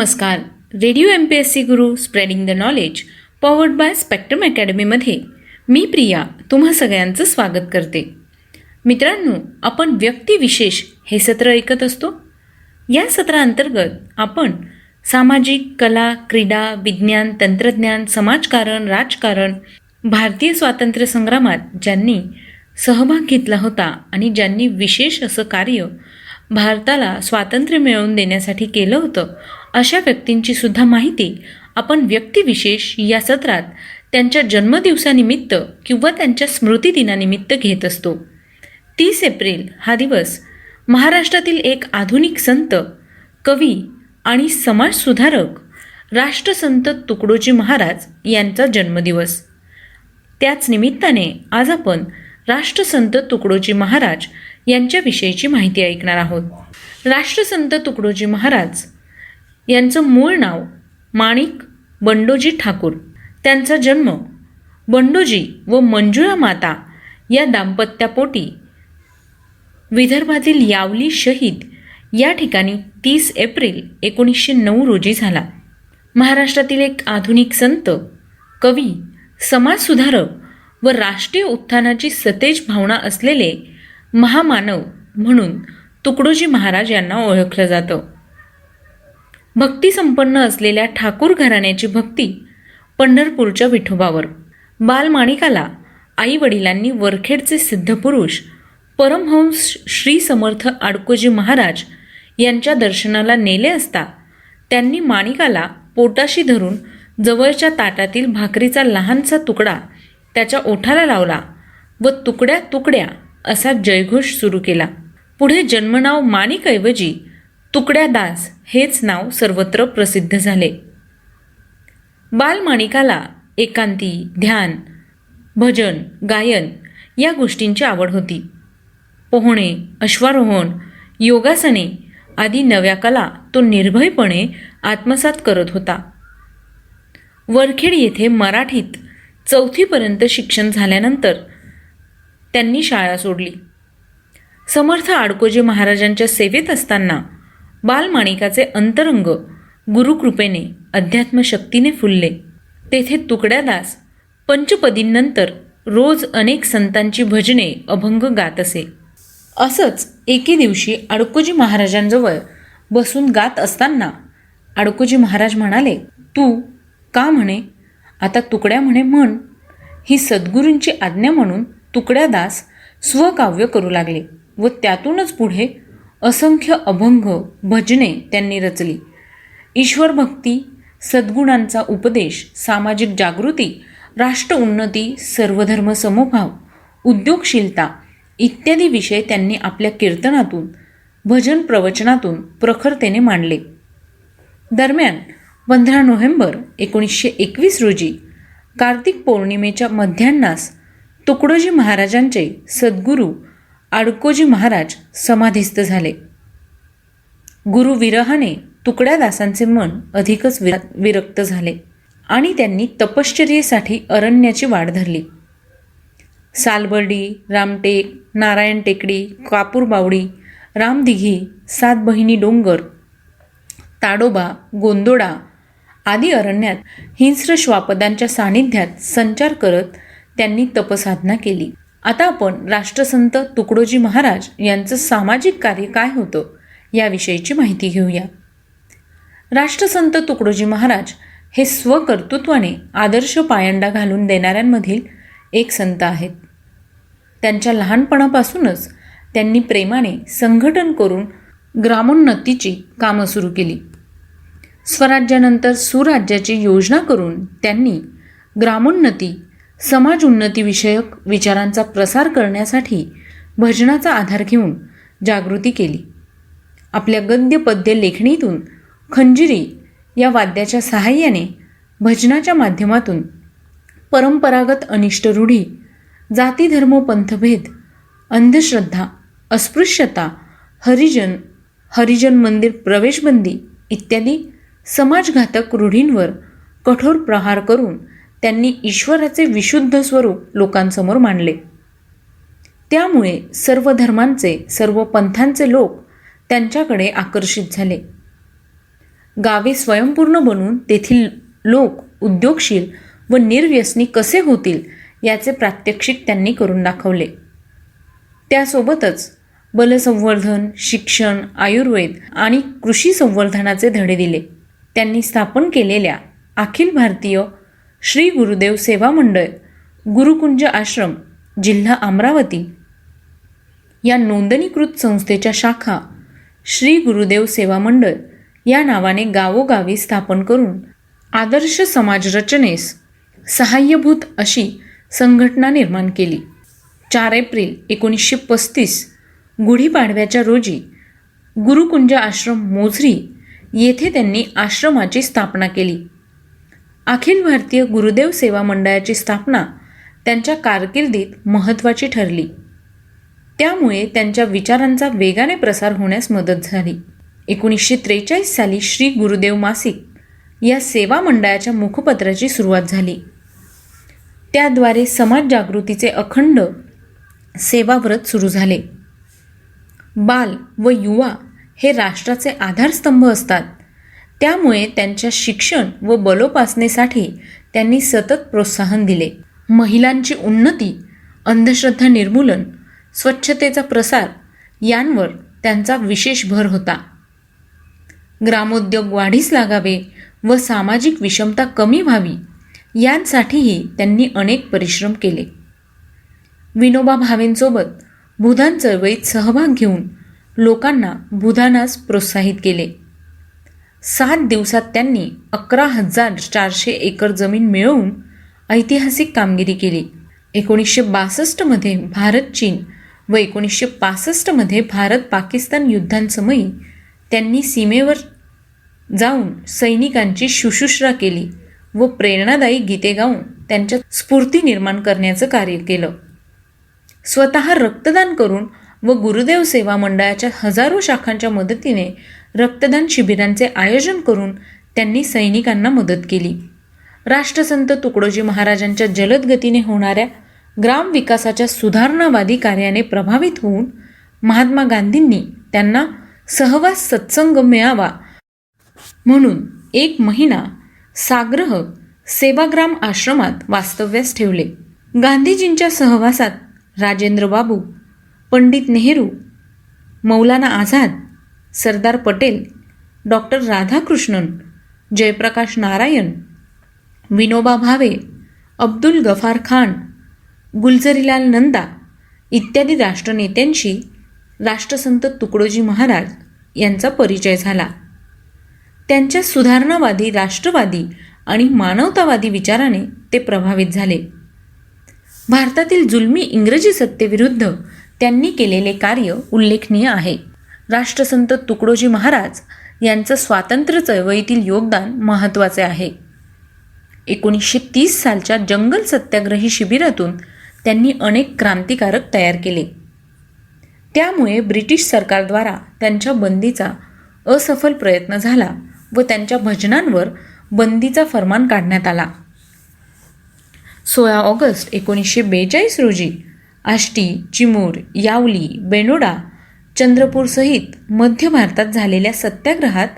नमस्कार. Radio M P S C guru spreading the knowledge powered by spectrum अकॅडमीमध्ये मी प्रिया तुम्हा सगळ्यांचं स्वागत करते. मित्रांनो आपण व्यक्तिविशेष हे सत्र ऐकत असतो. या सत्रांतर्गत आपण सामाजिक कला क्रीडा विज्ञान तंत्रज्ञान समाजकारण राजकारण भारतीय स्वातंत्र्य संग्रामात ज्यांनी सहभाग घेतला होता आणि ज्यांनी विशेष असं कार्य भारताला स्वातंत्र्य मिळवून देण्यासाठी केलं होतं अशा व्यक्तींची सुद्धा माहिती आपण व्यक्तिविशेष या सत्रात त्यांच्या जन्मदिवसानिमित्त किंवा त्यांच्या स्मृतिदिनानिमित्त घेत असतो. तीस एप्रिल हा दिवस महाराष्ट्रातील एक आधुनिक संत कवी आणि समाजसुधारक राष्ट्रसंत तुकडोजी महाराज यांचा जन्मदिवस. त्याच निमित्ताने आज आपण राष्ट्रसंत तुकडोजी महाराज यांच्याविषयीची माहिती ऐकणार आहोत. राष्ट्रसंत तुकडोजी महाराज यांचं मूळ नाव माणिक बंडोजी ठाकूर. त्यांचा जन्म बंडोजी व मंजुळा माता या दाम्पत्यापोटी विदर्भातील यावली शहीद या ठिकाणी तीस एप्रिल एकोणीसशे नऊ रोजी झाला. महाराष्ट्रातील एक आधुनिक संत कवी समाजसुधारक व राष्ट्रीय उत्थानाची सतेज भावना असलेले महामानव म्हणून तुकडोजी महाराज यांना ओळखलं जातं. भक्तिसंपन्न असलेल्या ठाकूर घराण्याची भक्ती पंढरपूरच्या विठोबावर. बालमाणिकाला आई वडिलांनी वरखेडचे सिद्धपुरुष परमहंस श्री समर्थ आडकोजी महाराज यांच्या दर्शनाला नेले असता त्यांनी माणिकाला पोटाशी धरून जवळच्या ताटातील भाकरीचा लहानसा तुकडा त्याच्या ओठाला लावला व तुकड्या तुकड्या असा जयघोष सुरू केला. पुढे जन्मनाव माणिकऐवजी तुकड्या दास हेच नाव सर्वत्र प्रसिद्ध झाले. बालमाणिकाला एकांती ध्यान भजन गायन या गोष्टींची आवड होती. पोहणे अश्वारोहण योगासने आदी नव्या कला तो निर्भयपणे आत्मसात करत होता. वरखेड येथे मराठीत चौथीपर्यंत शिक्षण झाल्यानंतर त्यांनी शाळा सोडली. समर्थ आडकोजी महाराजांच्या सेवेत असताना बालमाणिकाचे अंतरंग गुरुकृपेने अध्यात्मशक्तीने फुलले. तेथे तुकड्यादास पंचपदींनंतर रोज अनेक संतांची भजने अभंग गात असे. असंच एके दिवशी अडकोजी महाराजांजवळ बसून गात असताना अडकोजी महाराज म्हणाले तू का म्हणे? आता तुकड्या म्हणे म्हण. ही सद्गुरूंची आज्ञा म्हणून तुकड्यादास स्वकाव्य करू लागले व त्यातूनच पुढे असंख्य अभंग भजने त्यांनी रचली. ईश्वरभक्ती सद्गुणांचा उपदेश सामाजिक जागृती राष्ट्र उन्नती सर्वधर्म समभाव उद्योगशीलता इत्यादी विषय त्यांनी आपल्या कीर्तनातून भजन प्रवचनातून प्रखरतेने मांडले. दरम्यान पंधरा नोव्हेंबर एकोणीसशे एकवीस रोजी कार्तिक पौर्णिमेच्या मध्यान्नास तुकडोजी महाराजांचे सद्गुरू आडकोजी महाराज समाधीस्थ झाले. गुरु विरहाने तुकड्या दासांचे मन अधिकच विरक्त झाले आणि त्यांनी तपश्चर्येसाठी अरण्याची वाढ धरली. सालबर्डी रामटेक नारायण टेकडी कापूर बावडी रामदिघी सात बहिणी डोंगर ताडोबा गोंदोडा आदी अरण्यात हिंस्र श्वापदांच्या सानिध्यात संचार करत त्यांनी तपसाधना केली. आता आपण राष्ट्रसंत तुकडोजी महाराज यांचं सामाजिक कार्य काय होतं याविषयीची माहिती घेऊया. राष्ट्रसंत तुकडोजी महाराज हे स्वकर्तृत्वाने आदर्श पायंडा घालून देणाऱ्यांमधील एक संत आहेत. त्यांच्या लहानपणापासूनच त्यांनी प्रेमाने संघटन करून ग्रामोन्नतीची कामं सुरू केली. स्वराज्यानंतर सुराज्याची योजना करून त्यांनी ग्रामोन्नती समाज उन्नतीविषयक विचारांचा प्रसार करण्यासाठी भजनाचा आधार घेऊन जागृती केली. आपल्या गद्य पद्य लेखणीतून खंजिरी या वाद्याच्या सहाय्याने भजनाच्या माध्यमातून परंपरागत अनिष्ट रूढी जातीधर्म पंथभेद अंधश्रद्धा अस्पृश्यता हरिजन हरिजन मंदिर प्रवेशबंदी इत्यादी समाजघातक रूढींवर कठोर प्रहार करून त्यांनी ईश्वराचे विशुद्ध स्वरूप लोकांसमोर मांडले. त्यामुळे सर्व धर्मांचे सर्व पंथांचे लोक त्यांच्याकडे आकर्षित झाले. गावे स्वयंपूर्ण बनून तेथील लोक उद्योगशील व निर्व्यसनी कसे होतील याचे प्रात्यक्षिक त्यांनी करून दाखवले. त्यासोबतच बलसंवर्धन शिक्षण आयुर्वेद आणि कृषी संवर्धनाचे धडे दिले. त्यांनी स्थापन केलेल्या अखिल भारतीय श्री गुरुदेव सेवा मंडळ गुरुकुंज आश्रम जिल्हा अमरावती. या नोंदणीकृत संस्थेच्या शाखा श्री गुरुदेव सेवा मंडळ या नावाने गावोगावी स्थापन करून आदर्श समाज रचनेस सहाय्यभूत अशी संघटना निर्माण केली. चार एप्रिल एकोणीसशे पस्तीस गुढीपाडव्याच्या रोजी गुरुकुंज आश्रम मोझरी येथे त्यांनी आश्रमाची स्थापना केली. अखिल भारतीय गुरुदेव सेवा मंडळाची स्थापना त्यांच्या कारकिर्दीत महत्त्वाची ठरली. त्यामुळे त्यांच्या विचारांचा वेगाने प्रसार होण्यास मदत झाली. एकोणीसशे त्रेचाळीस साली श्री गुरुदेव मासिक या सेवा मंडळाच्या मुखपत्राची सुरुवात झाली. त्याद्वारे समाज जागृतीचे अखंड सेवाव्रत सुरू झाले. बाल व युवा हे राष्ट्राचे आधारस्तंभ असतात. त्यामुळे त्यांच्या शिक्षण व बलोपासनेसाठी त्यांनी सतत प्रोत्साहन दिले. महिलांची उन्नती अंधश्रद्धा निर्मूलन स्वच्छतेचा प्रसार यांवर त्यांचा विशेष भर होता. ग्रामोद्योग वाढीस लागावे व सामाजिक विषमता कमी व्हावी यांसाठीही त्यांनी अनेक परिश्रम केले. विनोबा भावेंसोबत भूदान चळवळीत सहभाग घेऊन लोकांना भूदानास प्रोत्साहित केले. सात दिवसात त्यांनी अकरा हजार चारशे एकर जमीन मिळवून ऐतिहासिक कामगिरी केली. एकोणीसशे बासष्टमध्ये भारत चीन व एकोणीसशे पासष्टमध्ये भारत पाकिस्तान युद्धांसमयी त्यांनी सीमेवर जाऊन सैनिकांची शुश्रूषा केली व प्रेरणादायी गीते गाऊन त्यांच्यात स्फूर्ती निर्माण करण्याचं कार्य केलं. स्वतः रक्तदान करून व गुरुदेव सेवा मंडळाच्या हजारो शाखांच्या मदतीने रक्तदान शिबिरांचे आयोजन करून त्यांनी सैनिकांना मदत केली. राष्ट्रसंत तुकडोजी महाराजांच्या जलद गतीने होणाऱ्या ग्रामविकासाच्या सुधारणावादी कार्याने प्रभावित होऊन महात्मा गांधींनी त्यांना सहवास सत्संग मिळावा म्हणून एक महिना साग्रह सेवाग्राम आश्रमात वास्तव्यास ठेवले. गांधीजींच्या सहवासात राजेंद्र बाबू पंडित नेहरू मौलाना आझाद सरदार पटेल डॉक्टर राधाकृष्णन जयप्रकाश नारायण विनोबा भावे अब्दुल गफार खान गुलझरीलाल नंदा इत्यादी राष्ट्रनेत्यांशी राष्ट्रसंत तुकडोजी महाराज यांचा परिचय झाला. त्यांच्या सुधारणावादी राष्ट्रवादी आणि मानवतावादी विचाराने ते प्रभावित झाले. भारतातील जुलमी इंग्रजी सत्तेविरुद्ध त्यांनी केलेले कार्य उल्लेखनीय आहे. राष्ट्रसंत तुकडोजी महाराज यांचं स्वातंत्र्य चळवळीतील योगदान महत्त्वाचे आहे. एकोणीसशे तीस सालच्या जंगल सत्याग्रही शिबिरातून त्यांनी अनेक क्रांतिकारक तयार केले. त्यामुळे ब्रिटिश सरकारद्वारा त्यांच्या बंदीचा असफल प्रयत्न झाला व त्यांच्या भजनांवर बंदीचा फरमान काढण्यात आला. सोळा ऑगस्ट एकोणीसशे बेचाळीस रोजी आष्टी चिमूर यावली बेनोडा चंद्रपूरसहित मध्य भारतात झालेल्या सत्याग्रहात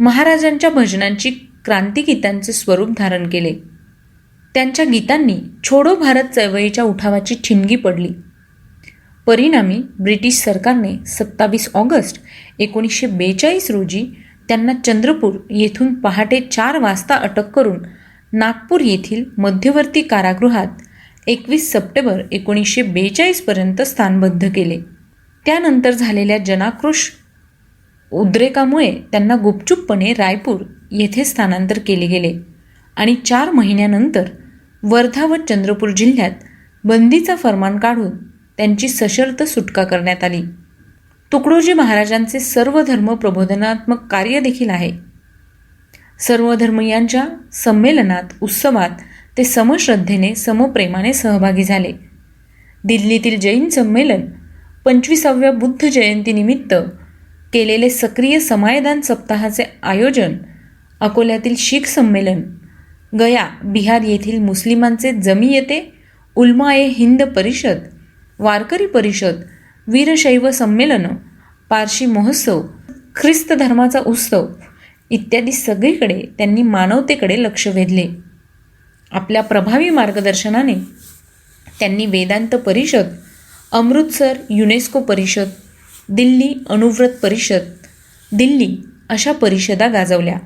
महाराजांच्या भजनांची क्रांतिगीतांचे स्वरूप धारण केले. त्यांच्या गीतांनी छोडो भारत चळवळीच्या उठावाची ठिणगी पडली. परिणामी ब्रिटिश सरकारने सत्तावीस ऑगस्ट एकोणीसशे बेचाळीस रोजी त्यांना चंद्रपूर येथून पहाटे चार वाजता अटक करून नागपूर येथील मध्यवर्ती कारागृहात एकवीस सप्टेंबर एकोणीसशे बेचाळीसपर्यंत स्थानबद्ध केले. त्यानंतर झालेल्या जनाक्रोश उद्रेकामुळे त्यांना गुपचूपपणे रायपूर येथे स्थानांतर केले गेले आणि चार महिन्यानंतर वर्धा व चंद्रपूर जिल्ह्यात बंदीचा फरमान काढून त्यांची सशर्त सुटका करण्यात आली. तुकडोजी महाराजांचे सर्व धर्म प्रबोधनात्मक कार्य देखील आहे. सर्वधर्मीयांच्या संमेलनात उत्सवात ते समश्रद्धेने समप्रेमाने सहभागी झाले. दिल्लीतील जैन संमेलन पंचवीसाव्या बुद्ध जयंतीनिमित्त केलेले सक्रिय समायदान सप्ताहाचे आयोजन अकोल्यातील शीख संमेलन गया बिहार येथील मुस्लिमांचे जमियते उल्माए हिंद परिषद वारकरी परिषद वीरशैव संमेलनं पारशी महोत्सव ख्रिस्त धर्माचा उत्सव इत्यादी सगळीकडे त्यांनी मानवतेकडे लक्ष वेधले. आपल्या प्रभावी मार्गदर्शनाने त्यांनी वेदांत परिषद अमृतसर युनेस्को परिषद दिल्ली अणुव्रत परिषद दिल्ली अशा परिषदा गाजवल्या.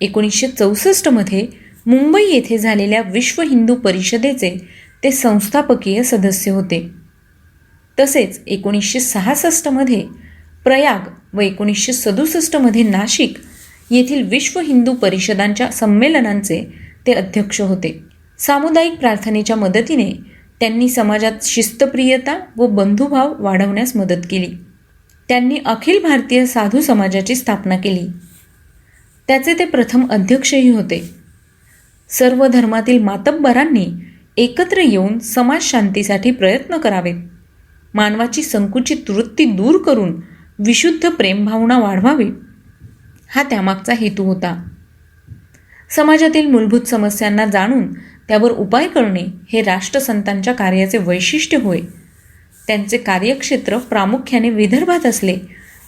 एकोणीसशे चौसष्टमध्ये मुंबई येथे झालेल्या विश्व हिंदू परिषदेचे ते संस्थापकीय सदस्य होते. तसेच एकोणीसशे सहासष्टमध्ये प्रयाग व एकोणीसशे सदुसष्टमध्ये नाशिक येथील विश्व हिंदू परिषदांच्या संमेलनांचे ते अध्यक्ष होते. सामुदायिक प्रार्थनेच्या मदतीने त्यांनी समाजात शिस्तप्रियता व बंधुभाव वाढवण्यास मदत केली. त्यांनी अखिल भारतीय साधू समाजाची स्थापना केली. त्याचे ते प्रथम अध्यक्षही होते. सर्व धर्मातील मातब्बरांनी एकत्र येऊन समाज शांतीसाठी प्रयत्न करावेत. मानवाची संकुचित वृत्ती दूर करून विशुद्ध प्रेमभावना वाढवावी हा त्यामागचा हेतू होता. समाजातील मूलभूत समस्यांना जाणून त्यावर उपाय करणे हे राष्ट्रसंतांच्या कार्याचे वैशिष्ट्य होय. त्यांचे कार्यक्षेत्र प्रामुख्याने विदर्भात असले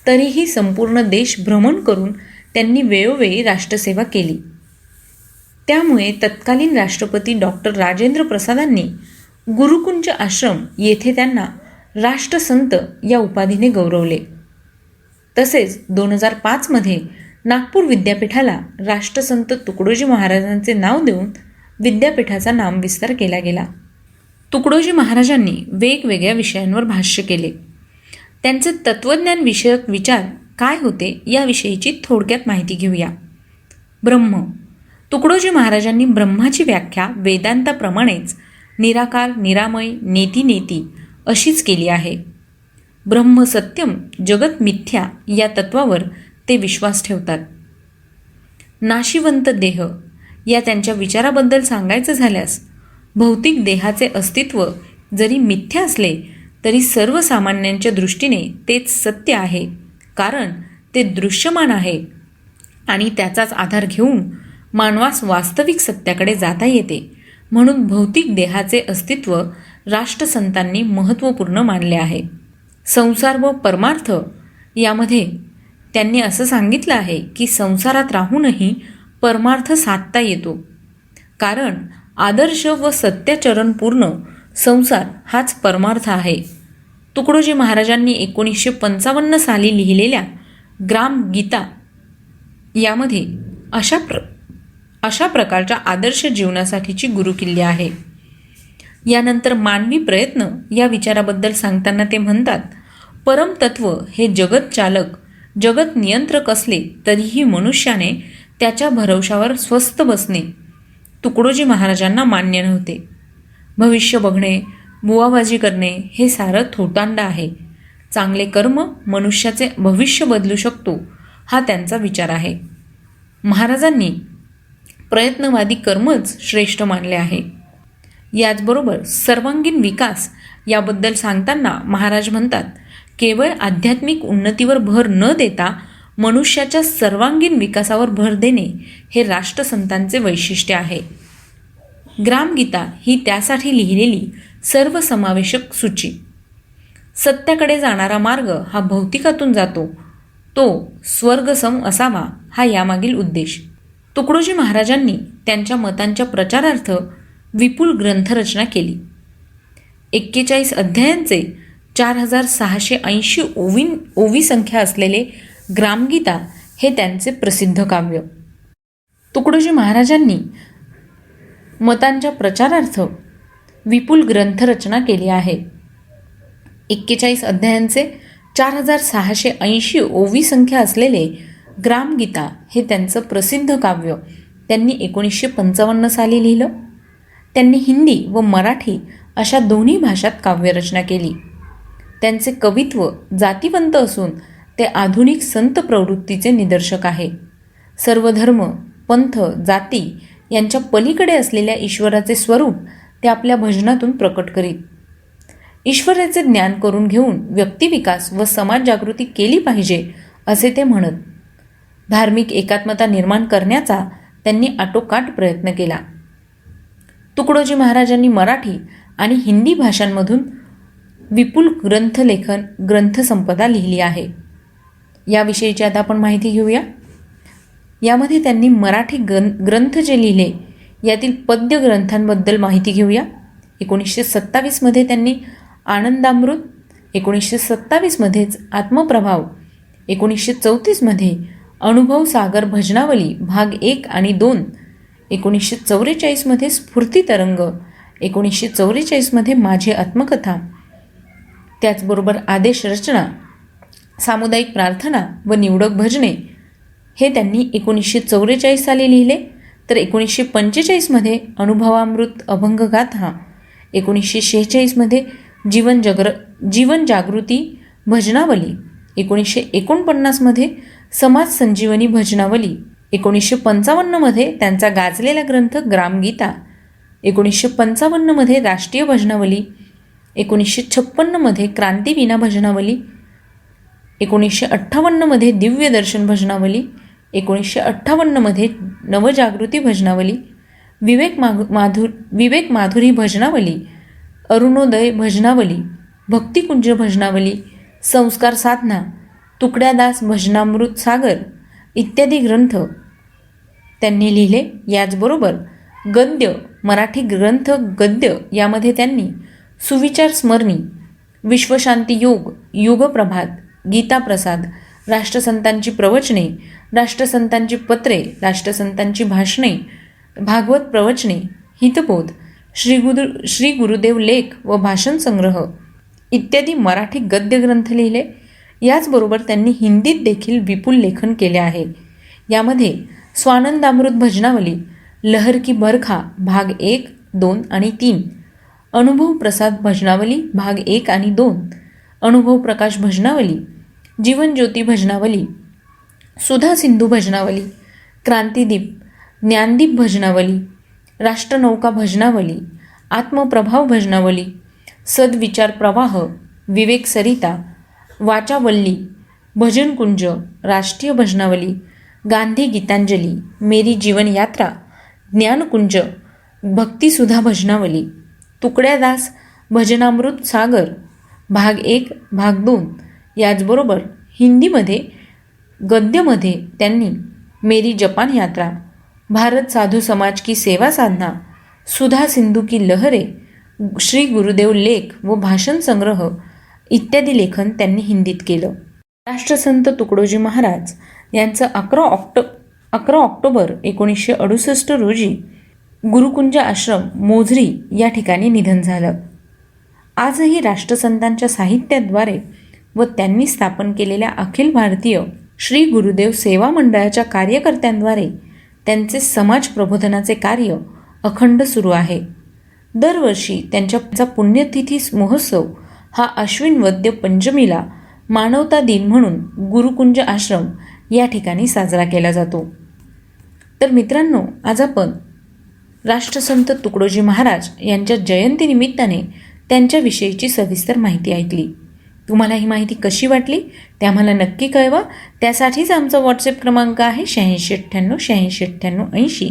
तरीही संपूर्ण देश भ्रमण करून त्यांनी वेळोवेळी राष्ट्रसेवा केली. त्यामुळे तत्कालीन राष्ट्रपती डॉक्टर राजेंद्र प्रसादांनी गुरुकुंज आश्रम येथे त्यांना राष्ट्रसंत या उपाधीने गौरवले. तसेच दोन हजार पाचमध्ये नागपूर विद्यापीठाला राष्ट्रसंत तुकडोजी महाराजांचे नाव देऊन विद्यापीठाचा नामविस्तार केला गेला. तुकडोजी महाराजांनी वेगवेगळ्या विषयांवर भाष्य केले. त्यांचे तत्त्वज्ञान विषयक विचार काय होते याविषयीची थोडक्यात माहिती घेऊया. ब्रह्म. तुकडोजी महाराजांनी ब्रह्माची व्याख्या वेदांताप्रमाणेच निराकार निरामय नेती नेती अशीच केली आहे. ब्रह्म सत्यम जगत मिथ्या या तत्वावर ते विश्वास ठेवतात. नाशिवंत देह या त्यांच्या विचाराबद्दल सांगायचं झाल्यास भौतिक देहाचे अस्तित्व जरी मिथ्या असले तरी सर्वसामान्यांच्या दृष्टीने तेच सत्य आहे कारण ते दृश्यमान आहे. आणि त्याचाच आधार घेऊन मानवास वास्तविक सत्याकडे जाता येते म्हणून भौतिक देहाचे अस्तित्व राष्ट्रसंतांनी महत्त्वपूर्ण मानले आहे. संसार व परमार्थ यामध्ये त्यांनी असं सांगितलं आहे की संसारात राहूनही परमार्थ साधता येतो. कारण आदर्श व सत्याचरणपूर्ण संसार हाच परमार्थ आहे. तुकडोजी महाराजांनी एकोणीसशे पंचावन्न साली लिहिलेल्या ग्राम गीता यामध्ये अशा प्र अशा प्रकारच्या आदर्श जीवनासाठीची गुरुकिल्ली आहे. यानंतर मानवी प्रयत्न या विचाराबद्दल सांगताना ते म्हणतात परमतत्व हे जगत चालक जगत नियंत्रक असले तरीही मनुष्याने त्याच्या भरवशावर स्वस्थ बसणे तुकडोजी महाराजांना मान्य नव्हते. भविष्य बघणे बुवाबाजी करणे हे सारं थोतांड आहे. चांगले कर्म मनुष्याचे भविष्य बदलू शकतो हा त्यांचा विचार आहे. महाराजांनी प्रयत्नवादी कर्मच श्रेष्ठ मानले आहे. याचबरोबर सर्वांगीण विकास याबद्दल सांगताना महाराज म्हणतात केवळ आध्यात्मिक उन्नतीवर भर न देता मनुष्याच्या सर्वांगीण विकासावर भर देणे हे राष्ट्रसंतांचे वैशिष्ट्य आहे. ग्रामगीता ही त्यासाठी लिहिलेली सर्वसमावेशक सूची. सत्याकडे जाणारा मार्ग हा भौतिकातून जातो. तो स्वर्गसम असावा हा यामागील उद्देश. तुकडोजी महाराजांनी त्यांच्या मतांच्या प्रचारार्थ विपुल ग्रंथरचना केली. एक्केचाळीस अध्यायांचे चार हजार सहाशे ऐंशी ओवीन ओवी संख्या असलेले ग्रामगीता हे त्यांचे प्रसिद्ध काव्य. तुकडोजी महाराजांनी मतांच्या प्रचारार्थ विपुल ग्रंथरचना केली आहे. एक्केचाळीस अध्यायांचे चार हजार सहाशे ऐंशी ओवी संख्या असलेले ग्रामगीता हे त्यांचं प्रसिद्ध काव्य. त्यांनी एकोणीसशे पंचावन्न साली लिहिलं. त्यांनी हिंदी व मराठी अशा दोन्ही भाषात काव्यरचना केली. त्यांचे कवित्व जातिवंत असून ते आधुनिक संत प्रवृत्तीचे निदर्शक आहे. सर्व धर्म पंथ जाती यांच्या पलीकडे असलेल्या ईश्वराचे स्वरूप ते आपल्या भजनातून प्रकट करीत. ईश्वराचे ज्ञान करून घेऊन व्यक्तिविकास व समाज जागृती केली पाहिजे असे ते म्हणत. धार्मिक एकात्मता निर्माण करण्याचा त्यांनी आटोकाट प्रयत्न केला. तुकडोजी महाराजांनी मराठी आणि हिंदी भाषांमधून विपुल ग्रंथलेखन ग्रंथसंपदा लिहिली आहे. याविषयीची आता आपण माहिती घेऊया. यामध्ये त्यांनी मराठी ग्रं ग्रंथ जे लिहिले यातील पद्य ग्रंथांबद्दल माहिती घेऊया. एकोणीसशे सत्तावीसमध्ये त्यांनी आनंदामृत एकोणीसशे सत्तावीसमध्येच आत्मप्रभाव एकोणीसशे चौतीसमध्ये अनुभव सागर भजनावली भाग एक आणि दोन एकोणीसशे चौवेचाळीसमध्ये स्फूर्तितरंग एकोणीसशे चौवेचाळीसमध्ये माझी आत्मकथा त्याचबरोबर आदेश रचना सामुदायिक प्रार्थना व निवडक भजने हे त्यांनी एकोणीसशे चौवेचाळीस साली लिहिले. तर एकोणीसशे पंचेचाळीसमध्ये अनुभवामृत अभंग गाथा एकोणीसशे शेहेचाळीसमध्ये जीवन जग्र जीवन जागृती भजनावली एकोणीसशे एकोणपन्नासमध्ये समाज संजीवनी भजनावली एकोणीसशे पंचावन्नमध्ये त्यांचा गाजलेला ग्रंथ ग्रामगीता एकोणीसशे पंचावन्नमध्ये राष्ट्रीय भजनावली एकोणीसशे छप्पन्नमध्ये क्रांतीविना भजनावली एकोणीसशे अठ्ठावन्नमध्ये दिव्य दर्शन भजनावली एकोणीसशे अठ्ठावन्नमध्ये नवजागृती भजनावली विवेक माधु माधुर विवेक माधुरी भजनावली अरुणोदय भजनावली भक्तिकुंज भजनावली संस्कार साधना तुकड्यादास भजनामृत सागर इत्यादी ग्रंथ त्यांनी लिहिले. याचबरोबर गद्य मराठी ग्रंथ गद्य यामध्ये त्यांनी सुविचार स्मरणी विश्वशांती योग युगप्रभात गीताप्रसाद राष्ट्रसंतांची प्रवचने राष्ट्रसंतांची पत्रे राष्ट्रसंतांची भाषणे भागवत प्रवचने हितबोध श्री गुरु श्री गुरुदेव लेख व भाषण संग्रह इत्यादी मराठी गद्य ग्रंथ लिहिले. याचबरोबर त्यांनी हिंदीत देखील विपुल लेखन केले आहे. यामध्ये स्वानंदामृत भजनावली लहर की बरखा भाग एक दोन आणि तीन अनुभव प्रसाद भजनावली भाग एक आणि दोन. अनुभव प्रकाश भजनावली जीवन ज्योती भजनावली सुधा सिंधू भजनावली क्रांतिदीप ज्ञानदीप भजनावली राष्ट्रनौका भजनावली आत्मप्रभाव भजनावली सद्विचार प्रवाह विवेक सरिता वाचावल्ली भजनकुंज राष्ट्रीय भजनावली गांधी गीतांजली मेरी जीवन यात्रा ज्ञानकुंज भक्तिसुधा भजनावली. तुकड्यादास भजनामृत सागर भाग एक भाग दोन याचबरोबर हिंदीमध्ये गद्यमध्ये त्यांनी मेरी जपान यात्रा भारत साधू समाज की सेवा साधना सुधा सिंधू की लहरे श्री गुरुदेव लेख व भाषण संग्रह इत्यादी लेखन त्यांनी हिंदीत केलं. राष्ट्रसंत तुकडोजी महाराज यांचं अकरा ऑक्टो अकरा ऑक्टोबर एकोणीसशे अडुसष्ट रोजी गुरुकुंज आश्रम मोझरी या ठिकाणी निधन झालं. आजही राष्ट्रसंतांच्या साहित्याद्वारे व त्यांनी स्थापन केलेल्या अखिल भारतीय श्री गुरुदेव सेवा मंडळाच्या कार्यकर्त्यांद्वारे त्यांचे समाज प्रबोधनाचे कार्य अखंड सुरू आहे. दरवर्षी त्यांच्या पुण्यतिथी महोत्सव हा अश्विन वद्य पंचमीला मानवता दिन म्हणून गुरुकुंज आश्रम या ठिकाणी साजरा केला जातो. तर मित्रांनो आज आपण राष्ट्रसंत तुकडोजी महाराज यांच्या जयंतीनिमित्ताने त्यांच्याविषयीची सविस्तर माहिती ऐकली. तुम्हाला ही माहिती कशी वाटली? ते आम्हाला नक्की कळवा. त्यासाठीच आमचा व्हॉट्सअप क्रमांक आहे शहाऐंशी अठ्ठ्याण्णव शहाऐंशी अठ्ठ्याण्णव ऐंशी.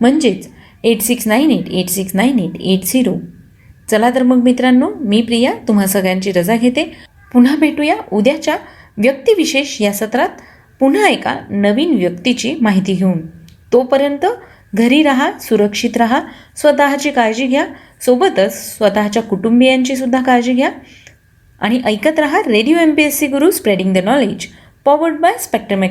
म्हणजेच eight six nine eight eight six nine eight eight zero चला तर मग मित्रांनो मी प्रिया तुम्हा सगळ्यांची रजा घेते. पुन्हा भेटूया उद्याच्या व्यक्तिविशेष या सत्रात. पुन्हा एका नवीन व्यक्तीची माहिती घेऊन. तोपर्यंत घरी राहा सुरक्षित राहा स्वतःची काळजी घ्या सोबतच स्वतःच्या कुटुंबियांची सुद्धा काळजी घ्या. आणि ऐकत राहा radio M P S C guru spreading the knowledge powered by Spectrum Academy